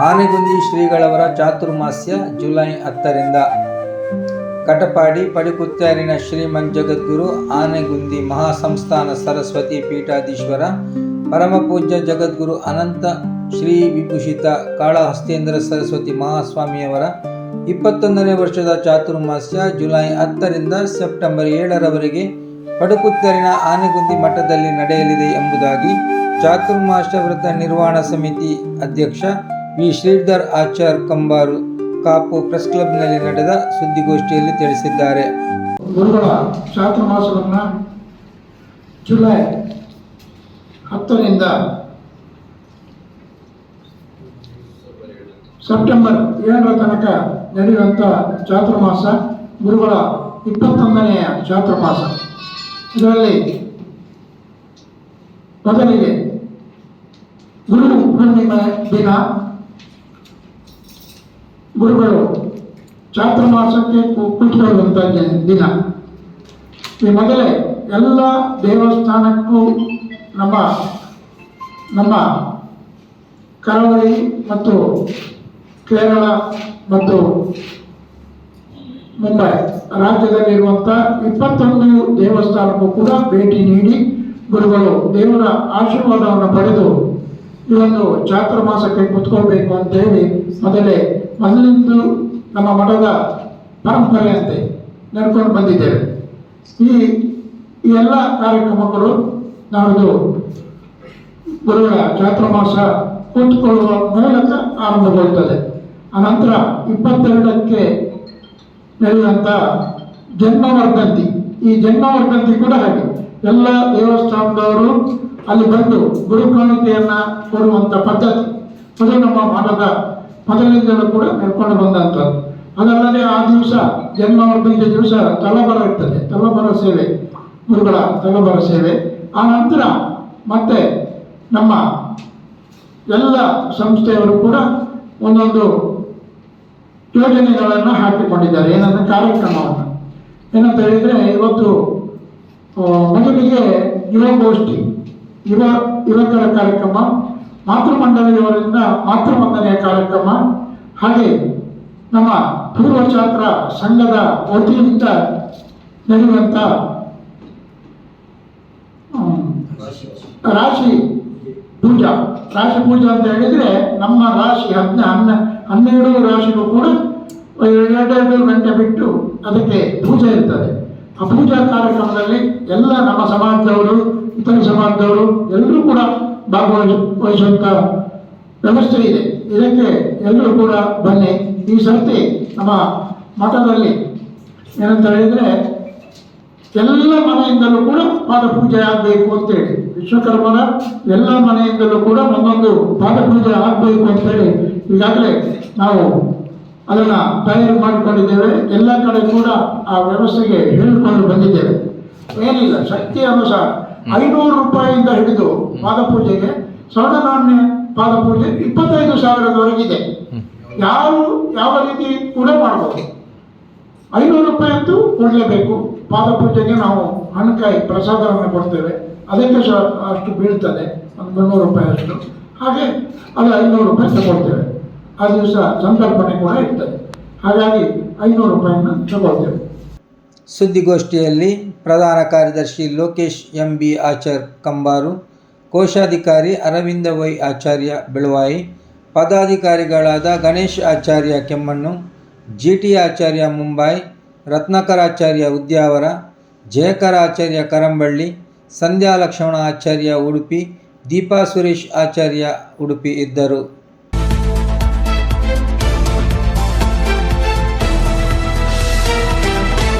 Anegundi ಶ್ರೀಗಳವರ ಚಾತುರ್ಮಾಸ್ಯ July ಹತ್ತರಿಂದ. ಕಟಪಾಡಿ ಪಡಿಕುತ್ತಾರಿನ ಶ್ರೀಮನ್ ಜಗದ್ಗುರು ಆನೆಗುಂದಿ ಮಹಾಸಂಸ್ಥಾನ ಸರಸ್ವತಿ ಪೀಠಾಧೀಶ್ವರ ಪರಮಪೂಜ್ಯ ಜಗದ್ಗುರು ಅನಂತ ಶ್ರೀ ವಿಭೂಷಿತ ಕಾಳಹಸ್ತೇಂದ್ರ ಸರಸ್ವತಿ ಮಹಾಸ್ವಾಮಿಯವರ ಇಪ್ಪತ್ತೊಂದನೇ ವರ್ಷದ ಚಾತುರ್ಮಾಸ್ಯ ಜುಲೈ ಹತ್ತರಿಂದ ಸೆಪ್ಟೆಂಬರ್ ಏಳರವರೆಗೆ ಪಡುಕುತ್ತರಿನ ಆನೆಗುಂದಿ ಮಠದಲ್ಲಿ ನಡೆಯಲಿದೆ ಎಂಬುದಾಗಿ ಚಾತುರ್ಮಾಸ್ಯ ವೃತ್ತ ನಿರ್ವಹಣಾ ಸಮಿತಿ ಅಧ್ಯಕ್ಷ ವಿ. ಶ್ರೀಧರ್ ಆಚಾರ್ ಕಂಬಾರು ಕಾಪು ಪ್ರೆಸ್ ಕ್ಲಬ್ನಲ್ಲಿ ನಡೆದ ಸುದ್ದಿಗೋಷ್ಠಿಯಲ್ಲಿ ತಿಳಿಸಿದ್ದಾರೆ. ಗುರುಗಳ ಚಾತುರ್ಮಾಸವನ್ನು ಜುಲೈ ಹತ್ತರಿಂದ ಸೆಪ್ಟೆಂಬರ್ ಏಳರ ತನಕ ನಡೆಯುವಂಥ ಚಾತುರ್ಮಾಸ ಗುರುಗಳ ಇಪ್ಪತ್ತೊಂದನೆಯ ಚಾತುರ್ಮಾಸ. ಇದರಲ್ಲಿ ಮೊದಲಿಗೆ ಗುರು ಪೂರ್ಣಿಮೆ ದಿನ ಗುರುಗಳು ಚಾತುರ್ಮಾಸಕ್ಕೆ ಕು- ಕುಳಿತುಕೊಳ್ಳುವಂಥ ದಿನ. ಈ ಮೊದಲೇ ಎಲ್ಲ ದೇವಸ್ಥಾನಕ್ಕೂ ನಮ್ಮ ನಮ್ಮ ಕರಾವಳಿ ಮತ್ತು ಕೇರಳ ಮತ್ತು ಮುಂಬೈ ರಾಜ್ಯದಲ್ಲಿರುವಂಥ ಇಪ್ಪತ್ತೊಂದು ದೇವಸ್ಥಾನಕ್ಕೂ ಕೂಡ ಭೇಟಿ ನೀಡಿ ಗುರುಗಳು ದೇವರ ಆಶೀರ್ವಾದವನ್ನು ಪಡೆದು ಈ ಒಂದು ಚಾತುರ್ಮಾಸಕ್ಕೆ ಅಂತ ಅಂತೇಳಿ ಮೊದಲೇ ಮೊದಲಿಂದು ನಮ್ಮ ಮಠದ ಪರಂಪರೆಯಂತೆ ನಡ್ಕೊಂಡು ಬಂದಿದ್ದೇವೆ. ಈ ಈ ಎಲ್ಲ ಕಾರ್ಯಕ್ರಮಗಳು ನಾಡಿದು ಗುರುಗಳ ಮಾಸ ಕೂತ್ಕೊಳ್ಳುವ ಮೂಲಕ ಆರಂಭಗೊಳ್ಳುತ್ತದೆ ಅನಂತರ ಇಪ್ಪತ್ತೆರಡಕ್ಕೆ ನಡೆಯುವಂಥ ಜನ್ಮವರ್ಧಂತಿ. ಈ ಜನ್ಮವರ್ಧಂತಿ ಕೂಡ ಹಾಗೆ. ಎಲ್ಲ ದೇವಸ್ಥಾನದವರು ಅಲ್ಲಿ ಬಂದು ಗುರುಕಾಣಿಕೆಯನ್ನು ಕೊಡುವಂಥ ಪದ್ಧತಿ. ಅದು ನಮ್ಮ ಮಠದ ಮೊದಲಿನಿಂದಲೂ ಕೂಡ ನಡ್ಕೊಂಡು ಬಂದಂಥದ್ದು. ಅದಲ್ಲದೆ ಆ ದಿವಸ ಜನ್ಮವರ್ಧಂತಿ ದಿವಸ ತಲಬರ ಇರ್ತದೆ. ತಲಬರ ಸೇವೆ, ಗುರುಗಳ ತಲಬರ ಸೇವೆ. ಆ ನಂತರ ಮತ್ತೆ ನಮ್ಮ ಎಲ್ಲ ಸಂಸ್ಥೆಯವರು ಕೂಡ ಒಂದೊಂದು ಯೋಜನೆಗಳನ್ನು ಹಾಕಿಕೊಂಡಿದ್ದಾರೆ. ಏನಂದ್ರೆ ಕಾರ್ಯಕ್ರಮವನ್ನು. ಏನಂತ ಹೇಳಿದರೆ ಇವತ್ತು ಮೊದಲಿಗೆ ಯುವಗೋಷ್ಠಿ ಯುವ, ಯುವಕರ ಕಾರ್ಯಕ್ರಮ ಮಾತೃಮಂಡಳಿಯವರಿಂದ ಮಾತೃವಂದನೆಯ ಕಾರ್ಯಕ್ರಮ. ಹಾಗೆ ನಮ್ಮ ಪೂರ್ವಚಾತ್ರ ಸಂಘದ ವತಿಯಿಂದ ನಡೆಯುವಂಥ ಹ್ಮ್, ರಾಶಿ ಪೂಜಾ. ರಾಶಿ ಪೂಜಾ ಅಂತ ಹೇಳಿದ್ರೆ ನಮ್ಮ ರಾಶಿ ಹದಿನ ಹನ್ನ ಹನ್ನೆರಡು ರಾಶಿಗೂ ಕೂಡ ಎರಡೆರಡು ಗಂಟೆ ಬಿಟ್ಟು ಅದಕ್ಕೆ ಪೂಜೆ ಇರ್ತದೆ. ಆ ಪೂಜಾ ಕಾರ್ಯಕ್ರಮದಲ್ಲಿ ಎಲ್ಲ ನಮ್ಮ ಸಮಾಜದವರು ಇತರ ಸಮಾಜದವರು ಎಲ್ಲರೂ ಕೂಡ ಭಾಗವಹಿಸ ವಹಿಸುವಂಥ ವ್ಯವಸ್ಥೆ ಇದೆ. ಇದಕ್ಕೆ ಎಲ್ಲರೂ ಕೂಡ ಬನ್ನಿ. ಈ ಸರ್ತಿ ನಮ್ಮ ಮಠದಲ್ಲಿ ಏನಂತ ಹೇಳಿದ್ರೆ ಎಲ್ಲ ಮನೆಯಿಂದಲೂ ಕೂಡ ಪಾದಪೂಜೆ ಆಗಬೇಕು ಅಂತೇಳಿ. ವಿಶ್ವಕರ್ಮನ ಎಲ್ಲ ಮನೆಯಿಂದಲೂ ಕೂಡ ಒಂದೊಂದು ಪಾದಪೂಜೆ ಆಗಬೇಕು ಅಂತೇಳಿ ಈಗಾಗಲೇ ನಾವು ಅದನ್ನ ತಯಾರು ಮಾಡಿಕೊಂಡಿದ್ದೇವೆ. ಎಲ್ಲ ಕಡೆ ಕೂಡ ಆ ವ್ಯವಸ್ಥೆಗೆ ಹೇಳಿಕೊಂಡು ಬಂದಿದ್ದೇವೆ. ಏನಿಲ್ಲ ಶಕ್ತಿ ಅನುಸಾರ. ಐನೂರು ರೂಪಾಯಿಯಿಂದ ಹಿಡಿದು ಪಾದಪೂಜೆಗೆ ಸ್ವರ್ಣನಾಣ್ಯ ಪಾದ ಪಾದಪೂಜೆ ಇಪ್ಪತ್ತೈದು ಸಾವಿರದವರೆಗಿದೆ. ಯಾರು ಯಾವ ರೀತಿ ಕೂಡ ಮಾಡಬಹುದು ಐನೂರು ರೂಪಾಯಿ ಅಂತೂ ಕೊಡಲೇಬೇಕು ಪಾದಪೂಜೆಗೆ ನಾವು ಹಣಕಾಯಿ ಪ್ರಸಾದವನ್ನು ಕೊಡ್ತೇವೆ. ಅದಕ್ಕೆ ಸಹ ಅಷ್ಟು ಬೀಳ್ತದೆ. ಒಂದು ಮುನ್ನೂರು ರೂಪಾಯಿ ಅಷ್ಟು. ಹಾಗೆ ಅಲ್ಲಿ ಐನೂರು ರೂಪಾಯಿ ತಗೊಳ್ತೇವೆ. ಆ ದಿವಸ ಸಂಕಲ್ಪನೆ ಕೂಡ ಇರ್ತದೆ. ಹಾಗಾಗಿ ಐನೂರು ರೂಪಾಯಿಯನ್ನು ತಗೊಳ್ತೇವೆ. ಸುದ್ದಿಗೋಷ್ಠಿಯಲ್ಲಿ ಪ್ರಧಾನ ಕಾರ್ಯದರ್ಶಿ ಲೋಕೇಶ್ ಎಂ ಬಿ ಆಚಾರ್ ಕಂಬಾರು, ಕೋಶಾಧಿಕಾರಿ ಅರವಿಂದ ವೈ ಆಚಾರ್ಯ ಬೆಳವಾಯಿ, ಪದಾಧಿಕಾರಿಗಳಾದ ಗಣೇಶ್ ಆಚಾರ್ಯ ಕೆಮ್ಮಣ್ಣು ಜಿ ಟಿ ಆಚಾರ್ಯ ಮುಂಬೈ, ರತ್ನಾಕರಾಚಾರ್ಯ ಉದ್ಯಾವರ, ಜಯಕರ ಆಚಾರ್ಯ ಕರಂಬಳ್ಳಿ, ಸಂಧ್ಯಾ ಲಕ್ಷ್ಮಣ ಆಚಾರ್ಯ ಉಡುಪಿ, ದೀಪಾ ಸುರೇಶ್ ಆಚಾರ್ಯ ಉಡುಪಿ ಇದ್ದರು.